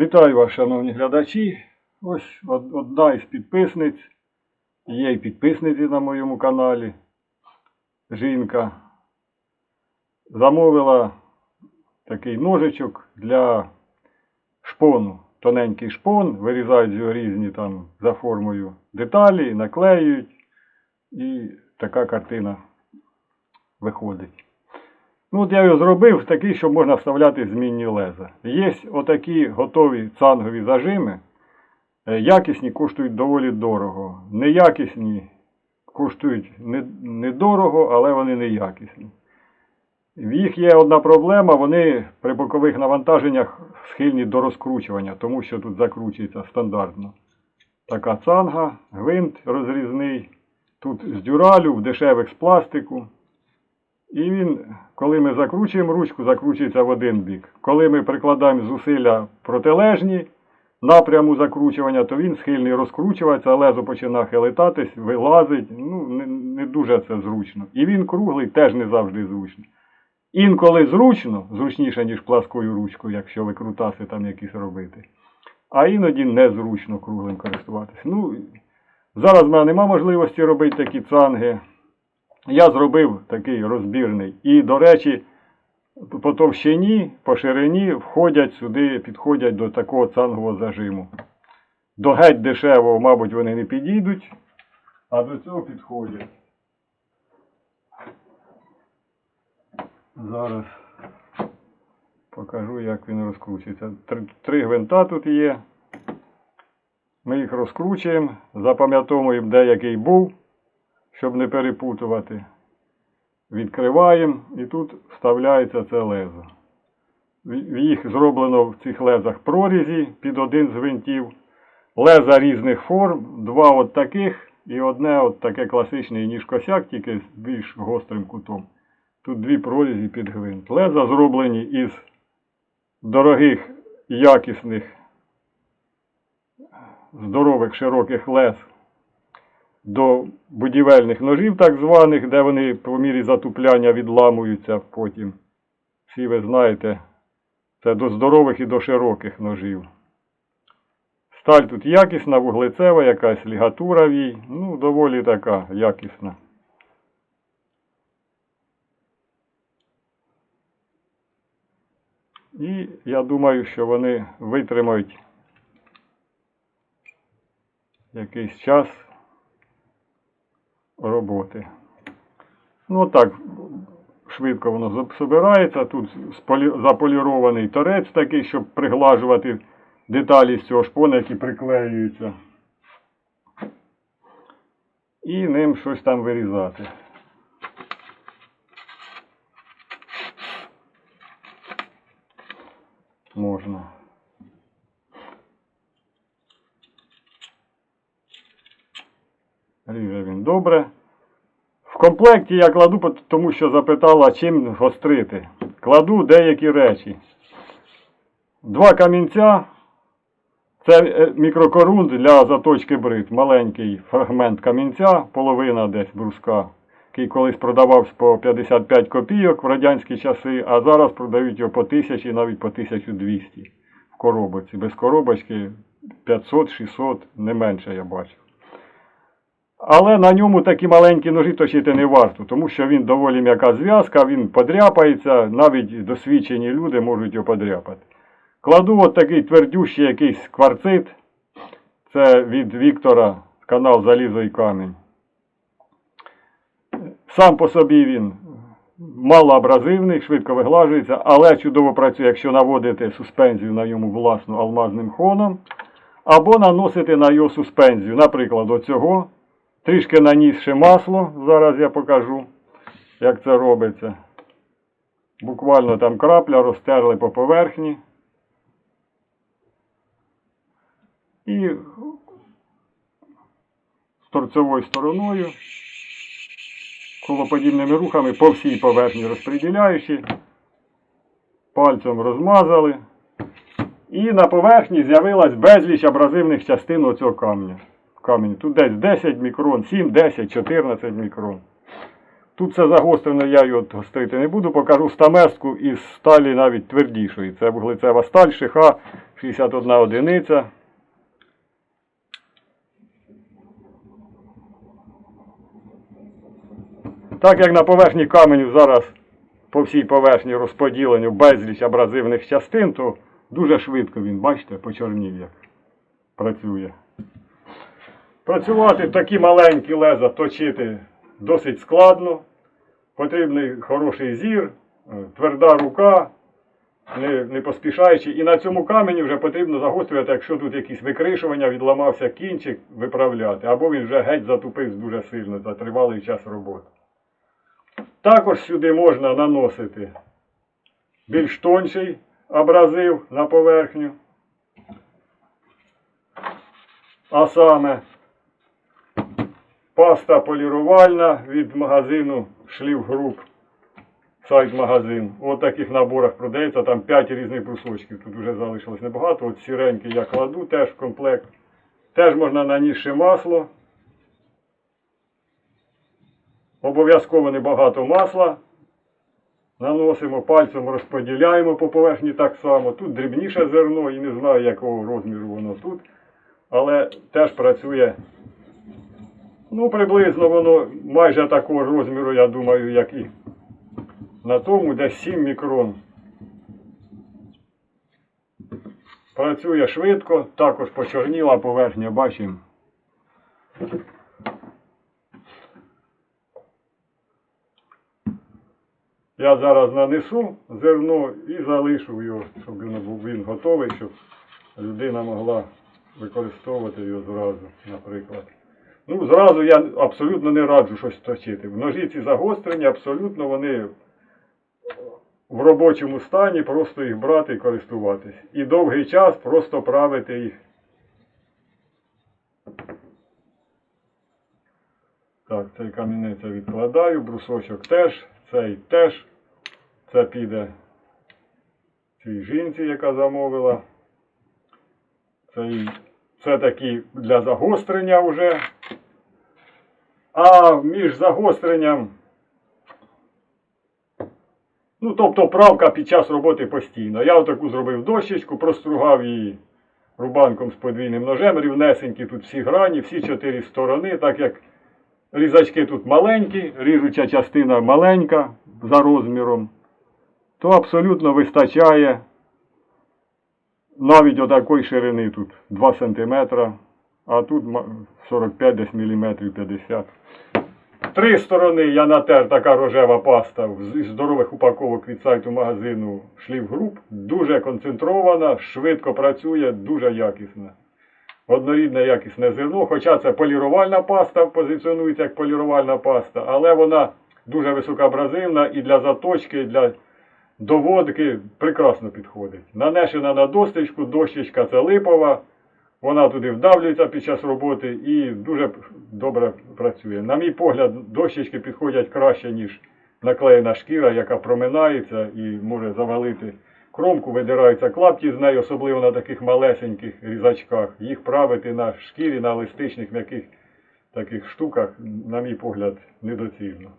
Вітаю вас, шановні глядачі. Ось одна із підписниць. Є й підписниці на моєму каналі. Жінка замовила такий ножичок для шпону. Тоненький шпон, вирізають його різні там за формою деталі, наклеюють. І така картина виходить. Ну, от я його зробив такий, щоб можна вставляти змінні леза. Є отакі готові цангові зажими. Е, Якісні коштують доволі дорого. Неякісні коштують не- недорого, але вони неякісні. В їх є одна проблема, вони при бокових навантаженнях схильні до розкручування, тому що тут закручується стандартно. Така цанга, гвинт розрізний, тут з дюралю, в дешевих з пластику. І він, коли ми закручуємо ручку, закручується в один бік. Коли ми прикладаємо зусилля протилежні напряму закручування, то він схильний розкручуватися, лезо починає хилитатись, вилазить. Ну, не, не дуже це зручно. І він круглий теж не завжди зручно. Інколи зручно, зручніше, ніж пласкою ручкою, якщо ви крутаси там якісь робити. А іноді незручно круглим користуватися. Ну, зараз в мене немає можливості робити такі цанги. Я зробив такий розбірний. І, до речі, по товщині, по ширині входять сюди, підходять до такого цангового зажиму. До геть дешевого, мабуть, вони не підійдуть, а до цього підходять. Зараз покажу, як він розкручується. Три, три гвинта тут є. Ми їх розкручуємо, запам'ятовуємо, де який був, щоб не перепутувати. Відкриваємо і тут вставляється це лезо. Їх зроблено в цих лезах прорізі під один з гвинтів. Леза різних форм, два от таких і одне от таке класичне ніж косяк, тільки з більш гострим кутом. Тут дві прорізі під гвинт. Леза зроблені із дорогих, якісних, здорових, широких лез до будівельних ножів, так званих, де вони по мірі затупляння відламуються потім. Всі ви знаєте, це до здорових і до широких ножів. Сталь тут якісна, вуглецева, якась лігатура в їй, ну, доволі така якісна. І я думаю, що вони витримають якийсь час роботи. Ну так, швидко воно собирається. Тут заполірований торець такий, щоб приглажувати деталі з цього шпона, які приклеюються. І ним щось там вирізати. Можна. Ріже він добре. В комплекті я кладу, тому що запитала, чим гострити. Кладу деякі речі. Два камінця. Це е, мікрокорунт для заточки брит. Маленький фрагмент камінця, половина десь бруска, який колись продавався по 55 копійок в радянські часи, а зараз продають його по 1000 навіть по 1200 в коробочці. Без коробочки 500-600, не менше я бачив. Але на ньому такі маленькі ножі точити не варто, тому що він доволі м'яка зв'язка, він подряпається, навіть досвідчені люди можуть його подряпати. Кладу от такий твердющий якийсь кварцит. Це від Віктора канал Залізо і камінь. Сам по собі він малоабразивний, швидко виглажується, але чудово працює, якщо наводити суспензію на йому власну алмазним хоном, або наносити на його суспензію, наприклад, оцього. Трішки нанісши масло, зараз я покажу, як це робиться. Буквально там крапля розтерли по поверхні. І з торцевою стороною, колоподібними рухами по всій поверхні розподіляючи, пальцем розмазали. І на поверхні з'явилась безліч абразивних частин оцього камня. Камінь. Тут десь 10 мікрон, 7, 10, 14 мікрон. Тут все загострено, я його гострити не буду. Покажу стамеску із сталі навіть твердішої. Це вуглецева сталь, шиха 61 одиниця. Так як на поверхні каменю зараз по всій поверхні розподілені безліч абразивних частин, то дуже швидко він, бачите, почорнів як працює. Працювати такі маленькі леза точити досить складно. Потрібний хороший зір, е, тверда рука, не, не поспішаючи. І на цьому камені вже потрібно загострювати, якщо тут якісь викришування, відламався кінчик, виправляти. Або він вже геть затупився дуже сильно за тривалий час роботи. Також сюди можна наносити більш тонший абразив на поверхню. А саме паста полірувальна від магазину Шлів Груп. Сайт магазин. У таких наборах продається, там 5 різних брусочків. Тут вже залишилось небагато. От сіренький я кладу теж в комплект. Теж можна нанісши масло. Обов'язково небагато масла. Наносимо пальцем, розподіляємо по поверхні так само. Тут дрібніше зерно і не знаю якого розміру воно тут. Але теж працює. Ну, приблизно воно майже такого розміру, я думаю, як і на тому, десь 7 мікрон. Працює швидко, також почорніла поверхня, бачимо. Я зараз нанесу зерно і залишу його, щоб він він готовий, щоб людина могла використовувати його зразу, наприклад. Ну, зразу я абсолютно не раджу щось точити. В ножі ці загострені, абсолютно вони в робочому стані, просто їх брати і користуватись. І довгий час просто правити їх. Так, цей камінець я відкладаю, брусочок теж, цей теж. Це піде цій жінці, яка замовила. Цей, це такі для загострення вже. А між загостренням, ну, тобто правка під час роботи постійно. Я отаку зробив дощечку, простругав її рубанком з подвійним ножем, рівнесенькі тут всі грані, всі чотири сторони, так як різачки тут маленькі, ріжуча частина маленька за розміром, то абсолютно вистачає навіть отакої ширини тут 2 см, а тут 45 десь міліметрів 50 Три сторони я натер така рожева паста з здорових упаковок від сайту магазину Шлів Груп. Дуже концентрована, швидко працює, дуже якісна. Однорідне якісне зерно, хоча це полірувальна паста, позиціонується як полірувальна паста, але вона дуже високоабразивна і для заточки, і для доводки прекрасно підходить. Нанесена на досточку, дощечка це липова, вона туди вдавлюється під час роботи і дуже добре працює. На мій погляд, дощечки підходять краще, ніж наклеєна шкіра, яка проминається і може завалити кромку, видираються клапті з нею, особливо на таких малесеньких різачках. Їх правити на шкірі, на еластичних м'яких таких штуках, на мій погляд, недоцільно.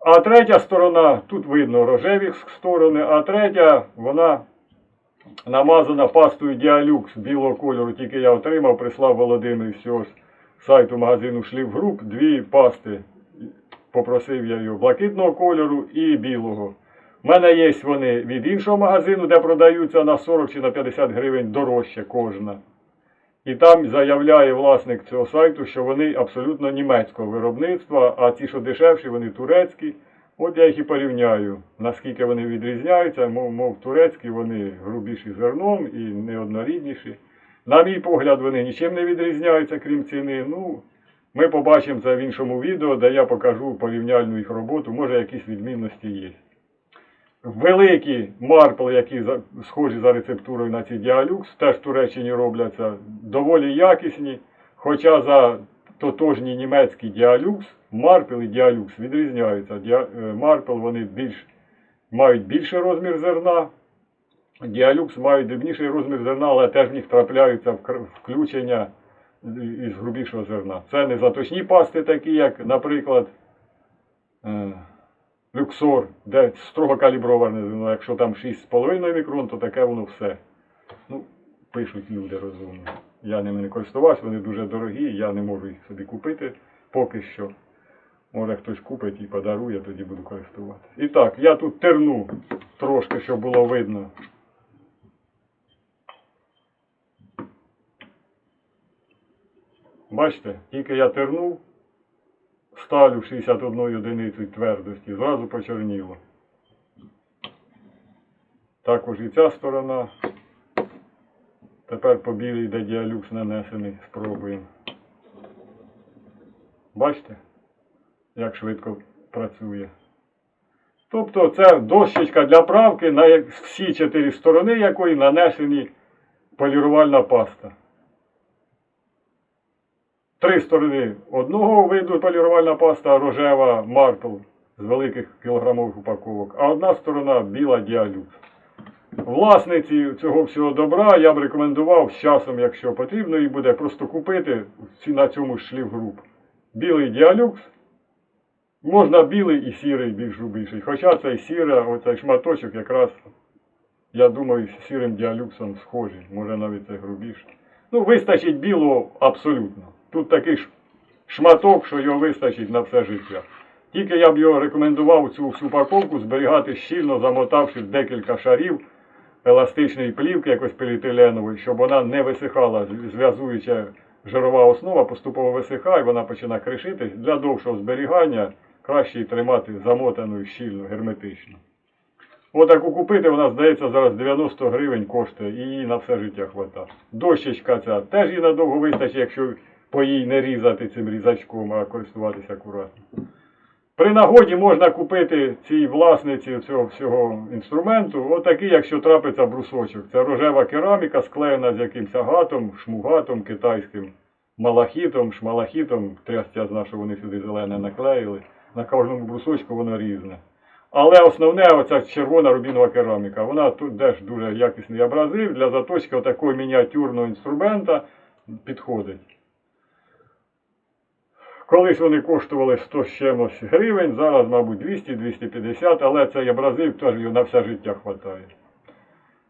А третя сторона, тут видно рожеві сторони, а третя, вона намазана пастою Діалюкс білого кольору, тільки я отримав, прислав Володимир з сайту магазину Шлів Груп дві пасти. Попросив я його блакитного кольору і білого. У мене є вони від іншого магазину, де продаються на 40 чи на 50 гривень дорожче кожна. І там заявляє власник цього сайту, що вони абсолютно німецького виробництва, а ті, що дешевші, вони турецькі. От я їх і порівняю, наскільки вони відрізняються, мов, мов турецькі, вони грубіші зерном і неоднорідніші. На мій погляд, вони нічим не відрізняються, крім ціни. Ну, ми побачимо це в іншому відео, де я покажу порівняльну їх роботу, може якісь відмінності є. Великі марпли, які схожі за рецептурою на ці діалюкс, теж в Туреччині робляться доволі якісні. Хоча за тотожні німецькі діалюкс, марпел і діалюкс відрізняються. Е, Марпел вони більш, мають більший розмір зерна, діалюкс мають дрібніший розмір зерна, але теж в них трапляються включення із грубішого зерна. Це не заточні пасти, такі, як, наприклад, е, люксор, де строго каліброване зерно. Якщо там 6,5 мікрон, то таке воно все. Ну, пишуть люди розумні. Я ними не користувався, вони дуже дорогі, я не можу їх собі купити поки що. Може хтось купить і подарує, тоді буду користуватися. І так, я тут терну трошки, щоб було видно. Бачите, тільки я тернув сталю 61 одиницю твердості, зразу почорніло. Також і ця сторона. Тепер по білій йде діалюкс нанесений, спробуємо. Бачите, як швидко працює. Тобто це дощечка для правки, на всі чотири сторони якої нанесені полірувальна паста. Три сторони одного виду полірувальна паста рожева Марпл з великих кілограмових упаковок, а одна сторона біла діалюкс. Власниці цього всього добра я б рекомендував з часом, якщо потрібно, і буде просто купити на цьому ж шліфгруп. Білий діалюкс. Можна білий і сірий більш грубіший. Хоча цей сіра, оцей шматочок якраз, я думаю, з сірим діалюксом схожий, може навіть це грубіше. Ну, вистачить білого абсолютно. Тут такий ж шматок, що його вистачить на все життя. Тільки я б його рекомендував цю всю упаковку зберігати щільно, замотавши декілька шарів еластичної плівки, якось поліетиленової, щоб вона не висихала, зв'язуюча жирова основа поступово висихає, вона починає кришитись. Для довшого зберігання краще її тримати замотаною щільно, герметично. Отаку купити, вона здається зараз 90 гривень коштує і її на все життя хватає. Дощечка ця теж її надовго вистачить, якщо по їй не різати цим різачком, а користуватися акуратно. При нагоді можна купити цій власниці цього всього інструменту, отакий, якщо трапиться брусочок. Це рожева кераміка, склеєна з якимось агатом, шмугатом китайським, малахітом, шмалахітом. Трястя знав, що вони сюди зелене наклеїли. На кожному брусочку воно різне. Але основне оця червона рубінова кераміка. Вона тут теж дуже якісний абразив для заточки отакого мініатюрного інструмента підходить. Колись вони коштували 100 з чимось гривень, зараз, мабуть, 200-250, але цей абразив теж його на все життя вистачає.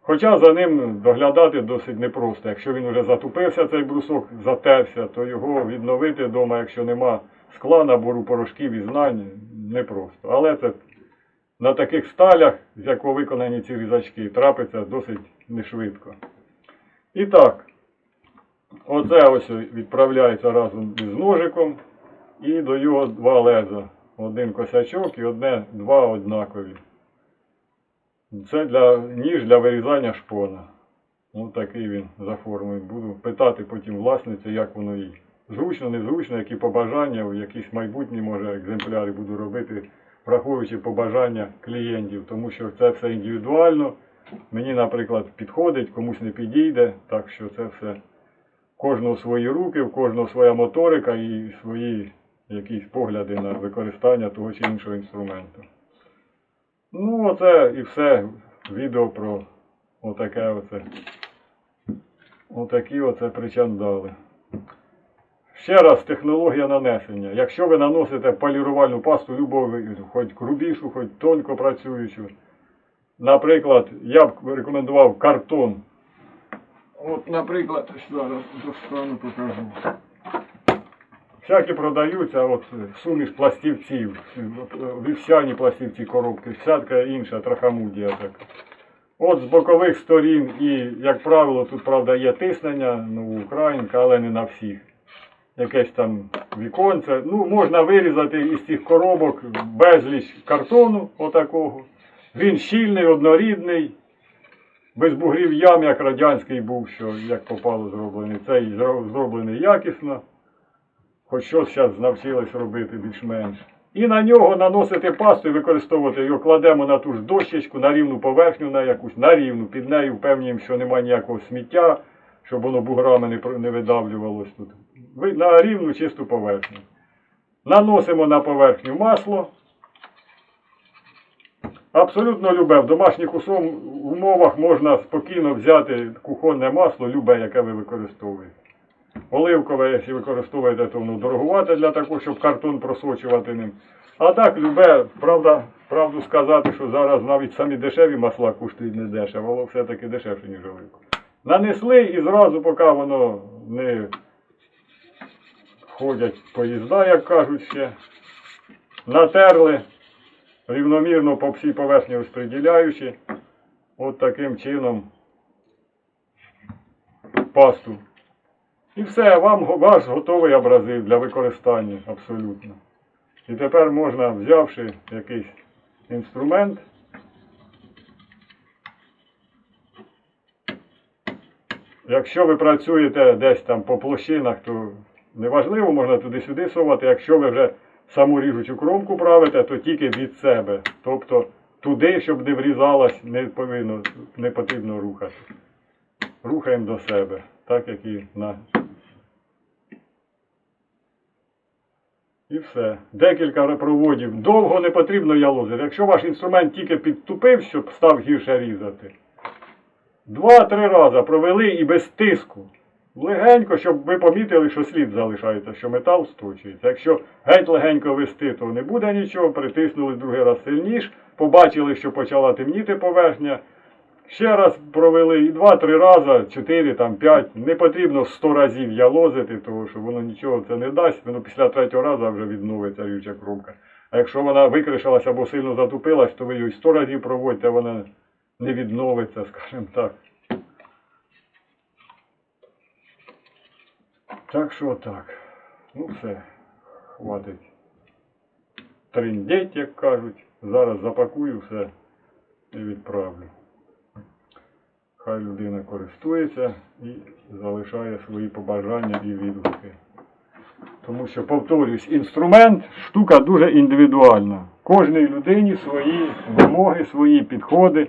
Хоча за ним доглядати досить непросто. Якщо він вже затупився, цей брусок затерся, то його відновити вдома, якщо нема скла, набору порошків і знань, непросто. Але це на таких сталях, з якого виконані ці різачки, трапиться досить нешвидко. І так, оце ось відправляється разом із ножиком. І його два леза. Один косячок і одне, два однакові. Це для ніж для вирізання шпона. Ось такий він за формою. Буду питати потім власниці, як воно їй. Зручно, незручно, які побажання, в якісь майбутні, може, екземпляри буду робити, враховуючи побажання клієнтів, тому що це все індивідуально. Мені, наприклад, підходить, комусь не підійде, так що це все кожного свої руки, в кожного своя моторика і свої якісь погляди на використання того чи іншого інструменту. Ну, оце і все. Відео про отаке оце. Отакі оце причандали. Ще раз, технологія нанесення. Якщо ви наносите полірувальну пасту любого, хоч грубішу, хоч тонко працюючу. Наприклад, я б рекомендував картон. От, наприклад, зараз достану покажу. Всякі продаються, от суміш пластівців, вівсяні пластівці коробки, всяка інша трахамудія така. От з бокових сторін і, як правило, тут, правда, є тиснення, ну, українка, але не на всіх. Якесь там віконце. Ну, можна вирізати із цих коробок безліч картону отакого. Він щільний, однорідний, без бугрів ям, як радянський був, що як попало зроблений. Цей зроблений якісно хоч щось зараз навчились робити більш-менш. І на нього наносити пасту і використовувати його кладемо на ту ж дощечку, на рівну поверхню, на якусь на рівну, під нею впевнюємо, що немає ніякого сміття, щоб воно буграми не, не видавлювалось тут. На рівну чисту поверхню. Наносимо на поверхню масло. Абсолютно любе. В домашніх умовах можна спокійно взяти кухонне масло, любе, яке ви використовуєте. Оливкове, якщо використовуєте, то воно дорогувате для того, щоб картон просочувати ним. А так, любе, правда, правду сказати, що зараз навіть самі дешеві масла коштують не дешево, але все-таки дешевше, ніж оливкове. Нанесли і зразу, поки воно не ходять поїзда, як кажуть ще, натерли рівномірно по всій поверхні розподіляючи, от таким чином пасту. І все, вам ваш готовий абразив для використання абсолютно. І тепер можна, взявши якийсь інструмент, якщо ви працюєте десь там по площинах, то неважливо, можна туди-сюди совати. Якщо ви вже саму ріжучу кромку правите, то тільки від себе. Тобто туди, щоб не врізалась, не повинно, не потрібно рухати. Рухаємо до себе, так як і на. І все. Декілька проводів. Довго не потрібно ялозити. Якщо ваш інструмент тільки підтупив, щоб став гірше різати. Два-три рази провели і без тиску. Легенько, щоб ви помітили, що слід залишається, що метал сточується. Якщо геть легенько вести, то не буде нічого, притиснули другий раз сильніш, побачили, що почала темніти поверхня. Ще раз провели і два-три рази, чотири, там, п'ять. Не потрібно сто разів ялозити, тому що воно нічого це не дасть. Воно після третього разу вже відновиться рюча кромка. А якщо вона викришилась або сильно затупилась, то ви її сто разів проводьте, вона не відновиться, скажімо так. Так що так. Ну все, хватить. Триндеть, як кажуть. Зараз запакую все і відправлю. Хай людина користується і залишає свої побажання і відгуки. Тому що, повторюсь, інструмент штука дуже індивідуальна. Кожній людині свої вимоги, свої підходи.